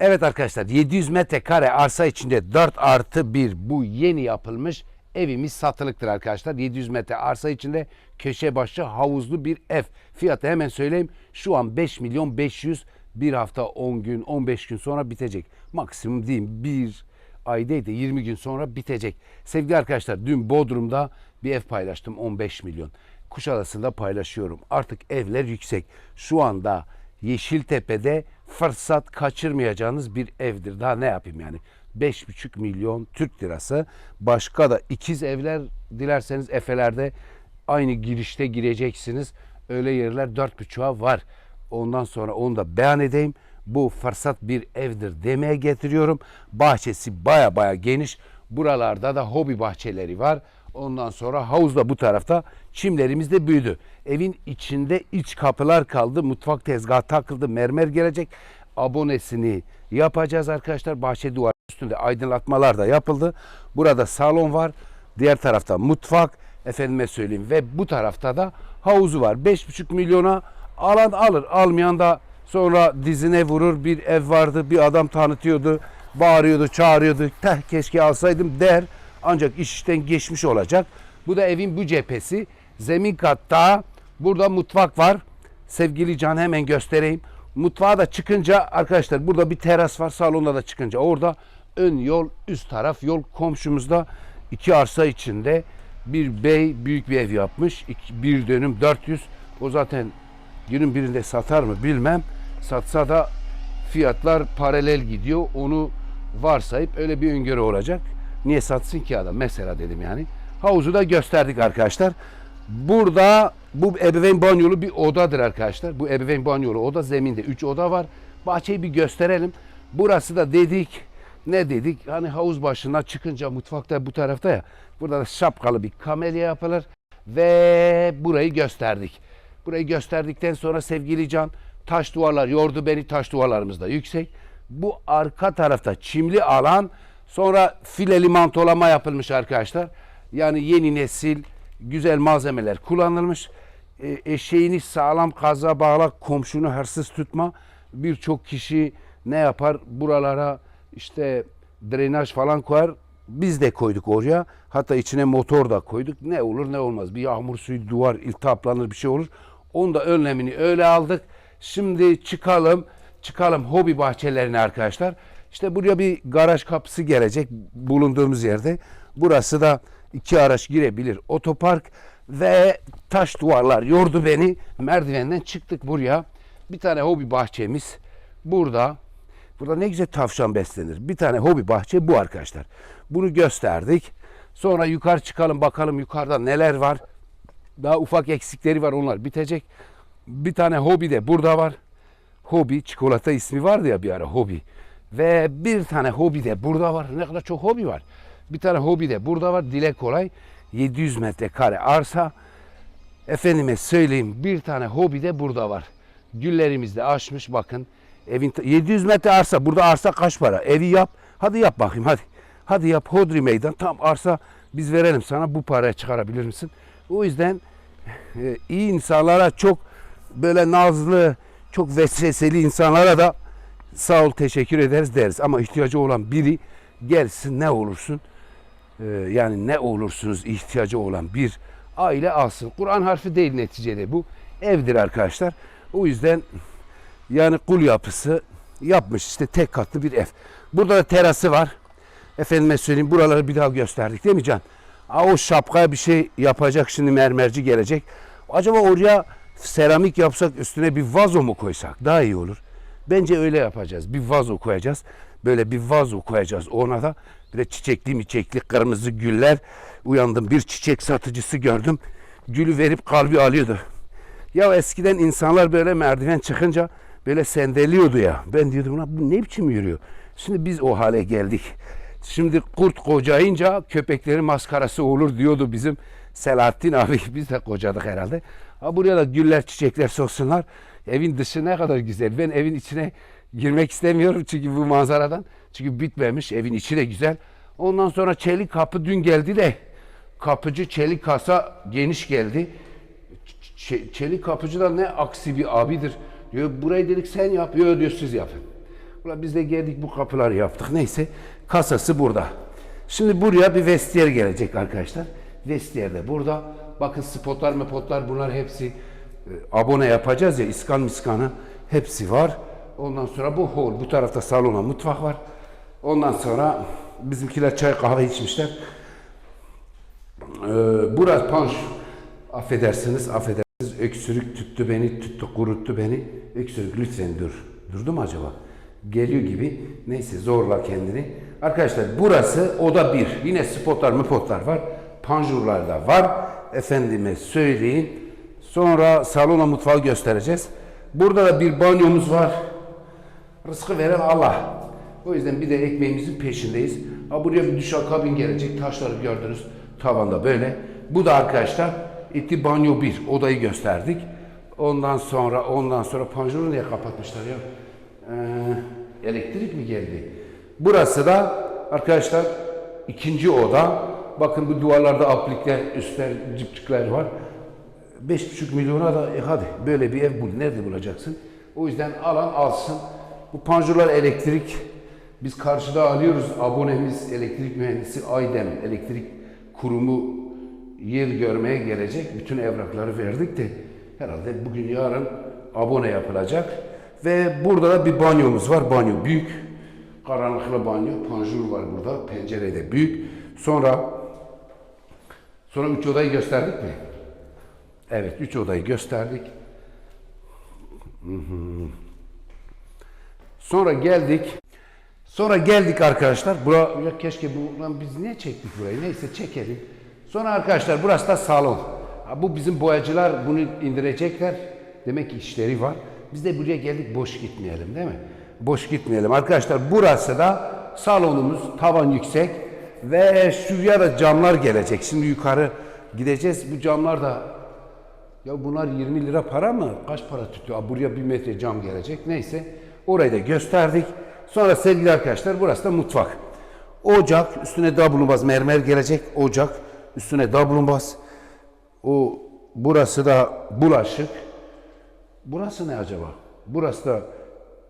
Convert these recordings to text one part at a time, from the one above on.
Evet arkadaşlar 700 metrekare arsa içinde 4 artı 1 bu yeni yapılmış evimiz satılıktır arkadaşlar. 700 metre arsa içinde köşe başı havuzlu bir ev. Fiyatı hemen söyleyeyim. Şu an 5 milyon 500 bir hafta 10 gün 15 gün sonra bitecek. Maksimum diyeyim bir ay değil de 20 gün sonra bitecek. Sevgili arkadaşlar dün Bodrum'da bir ev paylaştım 15 milyon. Kuşadası'nda paylaşıyorum. Artık evler yüksek. Şu anda Yeşiltepe'de fırsat kaçırmayacağınız bir evdir. Daha ne yapayım yani? 5,5 milyon Türk lirası. Başka da ikiz evler dilerseniz Efeler'de aynı girişte gireceksiniz. Öyle yerler 4,5'a var. Ondan sonra onu da beyan edeyim. Bu fırsat bir evdir demeye getiriyorum. Bahçesi baya baya geniş. Buralarda da hobi bahçeleri var. Ondan sonra havuzda bu tarafta çimlerimiz de büyüdü. Evin içinde iç kapılar kaldı. Mutfak tezgahı takıldı. Mermer gelecek. Abonesini yapacağız arkadaşlar. Bahçe duvarı üstünde aydınlatmalar da yapıldı. Burada salon var. Diğer tarafta mutfak. Efendime söyleyeyim. Ve bu tarafta da havuzu var. 5,5 milyona alan alır. Almayan da sonra dizine vurur. Bir ev vardı. Bir adam tanıtıyordu. Bağırıyordu, çağırıyordu. Teh keşke alsaydım der. Ancak iş işten geçmiş olacak. Bu da evin bu cephesi. Zemin katta burada mutfak var. Sevgili Can hemen göstereyim. Mutfağa da çıkınca arkadaşlar burada bir teras var. Salonda da çıkınca orada ön yol üst taraf yol komşumuzda iki arsa içinde bir bey büyük bir ev yapmış. İki- bir dönüm 400. O zaten günün birinde satar mı bilmem. Satsa da fiyatlar paralel gidiyor. Onu varsayıp öyle bir öngörü olacak. Niye satsın ki adam? Mesela dedim yani. Havuzu da gösterdik arkadaşlar. Burada bu ebeveyn banyolu bir odadır arkadaşlar. Bu ebeveyn banyolu oda zeminde 3 oda var. Bahçeyi bir gösterelim. Burası da dedik ne dedik? Hani havuz başına çıkınca mutfakta bu tarafta ya. Burada da şapkalı bir kamelya yapılır ve burayı gösterdik. Burayı gösterdikten sonra sevgili Can taş duvarlar yordu beni taş duvarlarımız da yüksek. Bu arka tarafta çimli alan sonra fileli mantolama yapılmış arkadaşlar. Yani yeni nesil güzel malzemeler kullanılmış. E, eşeğini sağlam kaza bağla komşunu hırsız tutma. Birçok kişi ne yapar buralara işte drenaj falan koyar. Biz de koyduk oraya. Hatta içine motor da koyduk. Ne olur ne olmaz. Bir yağmur suyu duvar iltihaplanır bir şey olur. Onun da önlemini öyle aldık. Şimdi çıkalım. Çıkalım hobi bahçelerine arkadaşlar. İşte buraya bir garaj kapısı gelecek bulunduğumuz yerde. Burası da iki araç girebilir. Otopark ve taş duvarlar yordu beni. Merdivenden çıktık buraya. Bir tane hobi bahçemiz burada. Burada ne güzel tavşan beslenir. Bir tane hobi bahçe bu arkadaşlar. Bunu gösterdik. Sonra yukarı çıkalım bakalım yukarıda neler var. Daha ufak eksikleri var onlar bitecek. Bir tane hobi de burada var. Hobi çikolata ismi vardı ya bir ara hobi. Ve bir tane hobi de burada var. Ne kadar çok hobi var. Bir tane hobi de burada var. Dile kolay. 700 metrekare arsa. Efendime söyleyeyim bir tane hobi de burada var. Güllerimiz de açmış bakın. Evin 700 metre arsa. Burada arsa kaç para? Evi yap. Hadi yap bakayım hadi. Hadi yap Hodri meydan. Tam arsa biz verelim sana bu paraya çıkarabilir misin? O yüzden e, iyi insanlara çok böyle nazlı, çok vesveseli insanlara da sağ ol teşekkür ederiz deriz. Ama ihtiyacı olan biri gelsin ne olursun e, yani ne olursunuz ihtiyacı olan bir aile alsın. Kur'an harfi değil neticede bu. Evdir arkadaşlar. O yüzden yani kul yapısı yapmış işte tek katlı bir ev. Burada da terası var. Efendime söyleyeyim buraları bir daha gösterdik değil mi Can? Aa, o şapkaya bir şey yapacak şimdi mermerci gelecek. Acaba oraya seramik yapsak üstüne bir vazo mu koysak daha iyi olur. Bence öyle yapacağız. Bir vazo koyacağız. Böyle bir vazo koyacağız ona da. Bir de çiçekli miçekli kırmızı güller. Uyandım bir çiçek satıcısı gördüm. Gülü verip kalbi alıyordu. Ya eskiden insanlar böyle merdiven çıkınca böyle sendeliyordu ya. Ben diyordum "Ulan bu ne biçim yürüyor. Şimdi biz o hale geldik. Şimdi kurt kocayınca köpeklerin maskarası olur diyordu bizim Selahattin abi. Biz de kocadık herhalde. Ha buraya da güller çiçekler soksunlar. Evin dışı ne kadar güzel. Ben evin içine girmek istemiyorum çünkü bu manzaradan. Çünkü bitmemiş. Evin içi de güzel. Ondan sonra çelik kapı dün geldi de kapıcı çelik kasa geniş geldi. Ç- çelik kapıcı da ne aksi bir abidir. Diyor burayı dedik sen yap. Yok diyor siz yapın. Ulan biz de geldik bu kapıları yaptık. Neyse kasası burada. Şimdi buraya bir vestiyer gelecek arkadaşlar. Vestiyer de burada. Bakın spotlar mepotlar bunlar hepsi abone yapacağız ya iskan miskanı hepsi var. Ondan sonra bu hol bu tarafta salona mutfak var. Ondan sonra bizimkiler çay kahve içmişler. Ee, burası panş affedersiniz affedersiniz öksürük tuttu beni tuttu kuruttu beni. Öksürük lütfen dur. Durdu mu acaba? Geliyor gibi. Neyse zorla kendini. Arkadaşlar burası oda bir. Yine spotlar mıpotlar var. Panjurlar da var. Efendime söyleyeyim sonra salona mutfağı göstereceğiz burada da bir banyomuz var Rızkı veren Allah. O yüzden bir de ekmeğimizin peşindeyiz. Ha buraya bir duşakabin gelecek. Taşları gördünüz. Tavanda böyle. Bu da arkadaşlar iti banyo bir odayı gösterdik. Ondan sonra ondan sonra panjuru niye kapatmışlar ya? Ee, elektrik mi geldi? Burası da arkadaşlar ikinci oda. Bakın bu duvarlarda aplikler, üstler, cipcikler var. 5,5 milyona da e hadi böyle bir ev bul. Nerede bulacaksın? O yüzden alan alsın. Bu panjurlar elektrik. Biz karşıda alıyoruz. Abonemiz elektrik mühendisi Aydem Elektrik Kurumu yer görmeye gelecek. Bütün evrakları verdik de herhalde bugün yarın abone yapılacak. Ve burada da bir banyomuz var. Banyo büyük. Karanlıklı banyo. Panjur var burada. Pencere de büyük. Sonra sonra üç odayı gösterdik mi? Evet, üç odayı gösterdik. Sonra geldik. Sonra geldik arkadaşlar. Bura, ya keşke bu, lan biz niye çektik burayı? Neyse çekelim. Sonra arkadaşlar burası da salon. Ha, bu bizim boyacılar bunu indirecekler. Demek ki işleri var. Biz de buraya geldik boş gitmeyelim değil mi? Boş gitmeyelim. Arkadaşlar burası da salonumuz. Tavan yüksek. Ve şuraya da camlar gelecek. Şimdi yukarı gideceğiz. Bu camlar da ya bunlar 20 lira para mı? Kaç para tutuyor? Buraya bir metre cam gelecek. Neyse. Orayı da gösterdik. Sonra sevgili arkadaşlar burası da mutfak. Ocak, üstüne dablumbaz mermer gelecek. Ocak, üstüne dablumbaz. O burası da bulaşık. Burası ne acaba? Burası da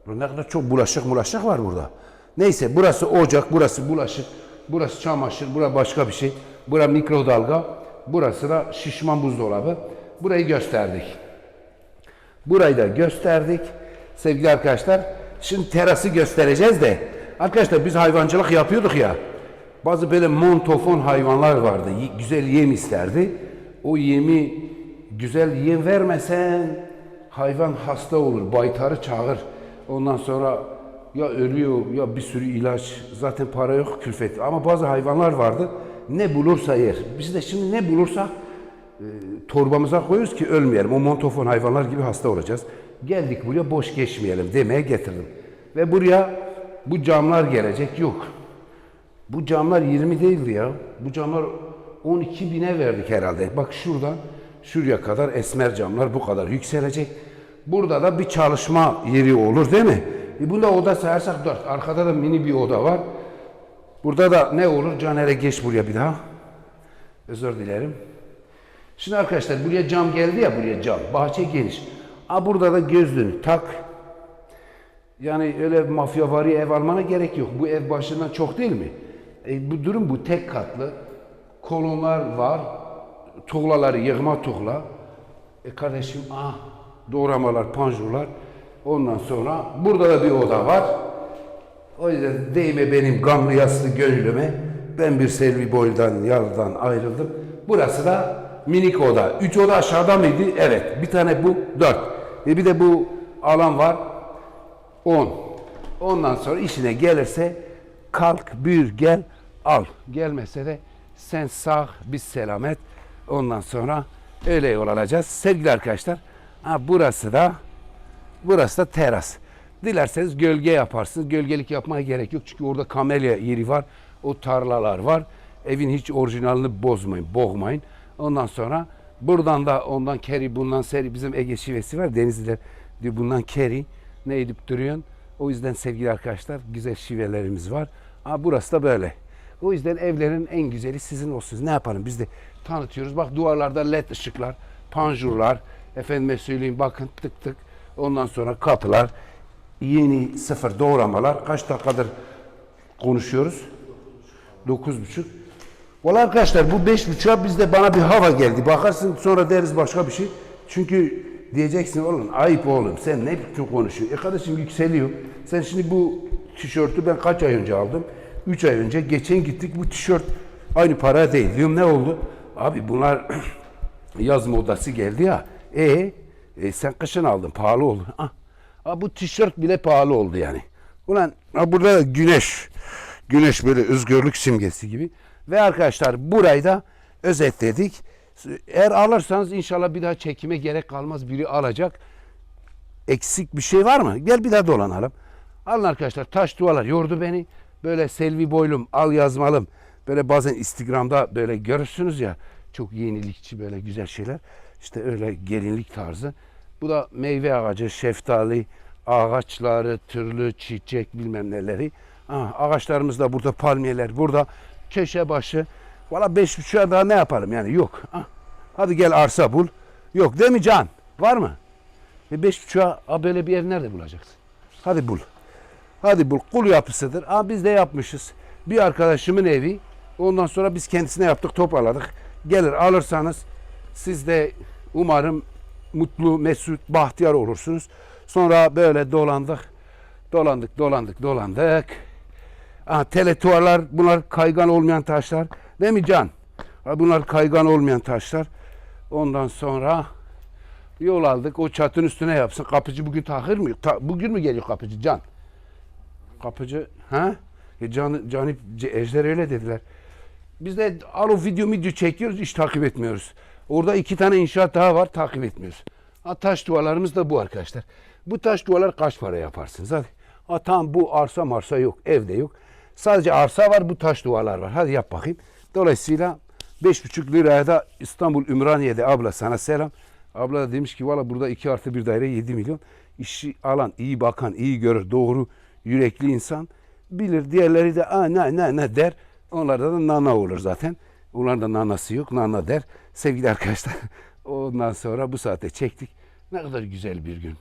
ne kadar çok bulaşık bulaşık var burada. Neyse burası ocak, burası bulaşık, burası çamaşır, burası başka bir şey. Burası mikrodalga, burası da şişman buzdolabı. Burayı gösterdik. Burayı da gösterdik. Sevgili arkadaşlar, şimdi terası göstereceğiz de. Arkadaşlar biz hayvancılık yapıyorduk ya. Bazı böyle montofon hayvanlar vardı. Güzel yem isterdi. O yemi güzel yem vermesen hayvan hasta olur. Baytarı çağır. Ondan sonra ya ölüyor ya bir sürü ilaç. Zaten para yok külfet. Ama bazı hayvanlar vardı. Ne bulursa yer. Biz de şimdi ne bulursak torbamıza koyuyoruz ki ölmeyelim. O montofon hayvanlar gibi hasta olacağız. Geldik buraya boş geçmeyelim demeye getirdim. Ve buraya bu camlar gelecek. Yok. Bu camlar 20 değildi ya. Bu camlar 12 bine verdik herhalde. Bak şuradan şuraya kadar esmer camlar bu kadar yükselecek. Burada da bir çalışma yeri olur değil mi? E bunda oda sayarsak 4. Arkada da mini bir oda var. Burada da ne olur? Caner'e geç buraya bir daha. Özür dilerim. Şimdi arkadaşlar buraya cam geldi ya buraya cam. Bahçe geniş. Aa burada da gözlüğünü tak. Yani öyle mafyavari ev almana gerek yok. Bu ev başından çok değil mi? E, bu durum bu tek katlı. Kolonlar var. Tuğlaları yığma tuğla. E kardeşim ah doğramalar, panjurlar. Ondan sonra burada da bir oda var. O yüzden değme benim gamlı yaslı gönlüme. Ben bir Selvi boydan, yardan ayrıldım. Burası da minik oda. Üç oda aşağıda mıydı? Evet. Bir tane bu, dört. E bir de bu alan var. On. Ondan sonra işine gelirse kalk, büyür, gel, al. Gelmese de sen sağ, biz selamet. Ondan sonra öyle yol alacağız. Sevgili arkadaşlar, ha burası da Burası da teras. Dilerseniz gölge yaparsınız. Gölgelik yapmaya gerek yok. Çünkü orada kamelya yeri var. O tarlalar var. Evin hiç orijinalini bozmayın, boğmayın. Ondan sonra buradan da ondan keri, bundan seri bizim Ege şivesi var. Denizliler diyor bundan keri. Ne edip duruyorsun? O yüzden sevgili arkadaşlar güzel şivelerimiz var. Ama burası da böyle. O yüzden evlerin en güzeli sizin olsun. Ne yapalım biz de tanıtıyoruz. Bak duvarlarda led ışıklar, panjurlar. Efendime söyleyeyim bakın tık tık. Ondan sonra kapılar. yeni sıfır doğramalar. Kaç dakikadır konuşuyoruz? Dokuz buçuk. Valla arkadaşlar bu beş buçuğa bizde bana bir hava geldi. Bakarsın sonra deriz başka bir şey. Çünkü diyeceksin oğlum ayıp oğlum sen ne biçim konuşuyorsun? E kardeşim yükseliyor. Sen şimdi bu tişörtü ben kaç ay önce aldım? Üç ay önce. Geçen gittik bu tişört aynı para değil. Diyorum ne oldu? Abi bunlar yaz modası geldi ya. E, e sen kışın aldın pahalı oldu. Ah, ah, bu tişört bile pahalı oldu yani. Ulan ha burada da güneş. Güneş böyle özgürlük simgesi gibi. Ve arkadaşlar burayı da özetledik. Eğer alırsanız inşallah bir daha çekime gerek kalmaz. Biri alacak. Eksik bir şey var mı? Gel bir daha dolanalım. Alın arkadaşlar taş duvarlar yordu beni. Böyle selvi boylum al yazmalım. Böyle bazen Instagram'da böyle görürsünüz ya. Çok yenilikçi böyle güzel şeyler. İşte öyle gelinlik tarzı. Bu da meyve ağacı, şeftali, ağaçları, türlü çiçek bilmem neleri. Ha, ağaçlarımız da burada palmiyeler, burada köşe başı. Valla beş buçuğa daha ne yapalım yani yok. Ha, hadi gel arsa bul. Yok değil mi Can? Var mı? E beş buçuğa ha, böyle bir ev nerede bulacaksın? Hadi bul. Hadi bul. Kul yapısıdır. Aa, biz de yapmışız. Bir arkadaşımın evi. Ondan sonra biz kendisine yaptık, toparladık. Gelir alırsanız siz de umarım mutlu, mesut, bahtiyar olursunuz. Sonra böyle dolandık. Dolandık, dolandık, dolandık. Aa, teletuvarlar bunlar kaygan olmayan taşlar. Değil mi Can? Ha, bunlar kaygan olmayan taşlar. Ondan sonra yol aldık. O çatın üstüne yapsın. Kapıcı bugün takır mı? Ta- bugün mü geliyor kapıcı Can? Kapıcı ha? E can, Canip Ejder öyle dediler. Biz de al o video video çekiyoruz hiç takip etmiyoruz. Orada iki tane inşaat daha var takip etmiyoruz. Ha, taş duvarlarımız da bu arkadaşlar. Bu taş duvarlar kaç para yaparsınız hadi. Ha, tamam bu arsa marsa yok evde yok. Sadece arsa var bu taş duvarlar var. Hadi yap bakayım. Dolayısıyla 5,5 liraya da İstanbul Ümraniye'de abla sana selam. Abla da demiş ki valla burada 2 artı bir daire 7 milyon. İşi alan, iyi bakan, iyi görür, doğru, yürekli insan bilir. Diğerleri de Aa, ne ne ne der. Onlarda da nana olur zaten. Onların da nanası yok. Nana der. Sevgili arkadaşlar ondan sonra bu saate çektik. Ne kadar güzel bir gün.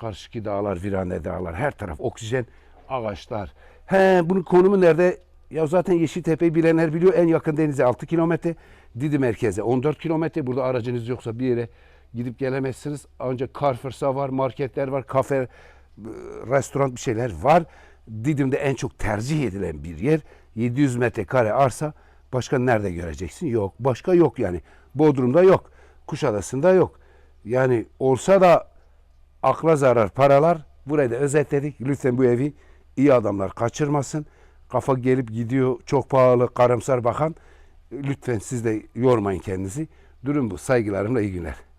Karşıki dağlar, virane dağlar, her taraf oksijen, ağaçlar. He bunun konumu nerede? Ya zaten Yeşiltepe'yi bilenler biliyor. En yakın denize 6 kilometre. Didim merkeze 14 kilometre. Burada aracınız yoksa bir yere gidip gelemezsiniz. Ancak Carrefour'sa var, marketler var, kafe, e, restoran bir şeyler var. Didim'de en çok tercih edilen bir yer. 700 metrekare arsa. Başka nerede göreceksin? Yok. Başka yok yani. Bodrum'da yok. Kuşadası'nda yok. Yani olsa da akla zarar paralar. Burayı da özetledik. Lütfen bu evi iyi adamlar kaçırmasın. Kafa gelip gidiyor çok pahalı karamsar bakan. Lütfen siz de yormayın kendinizi. Durum bu. Saygılarımla iyi günler.